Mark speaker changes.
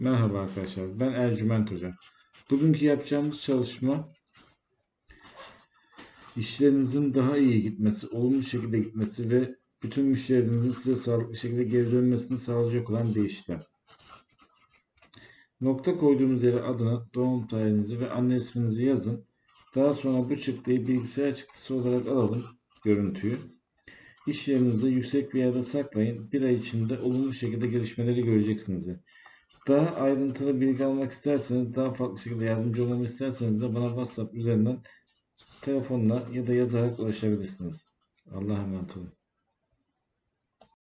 Speaker 1: Merhaba arkadaşlar, ben Ercüment Hoca. Bugünkü yapacağımız çalışma işlerinizin daha iyi gitmesi, olumlu şekilde gitmesi ve bütün müşterilerinizin size sağlıklı şekilde geri dönmesini sağlayacak olan bir işlem. Nokta koyduğumuz yere adını, doğum tarihinizi ve anne isminizi yazın. Daha sonra bu çıktıyı bilgisayar çıktısı olarak alalım görüntüyü. İş yerinizde yüksek bir yerde saklayın. Bir ay içinde olumlu şekilde gelişmeleri göreceksiniz. Daha ayrıntılı bilgi almak isterseniz, daha farklı şekilde yardımcı olmamı isterseniz de bana WhatsApp üzerinden telefonla ya da yazarak ulaşabilirsiniz. Allah'a emanet olun.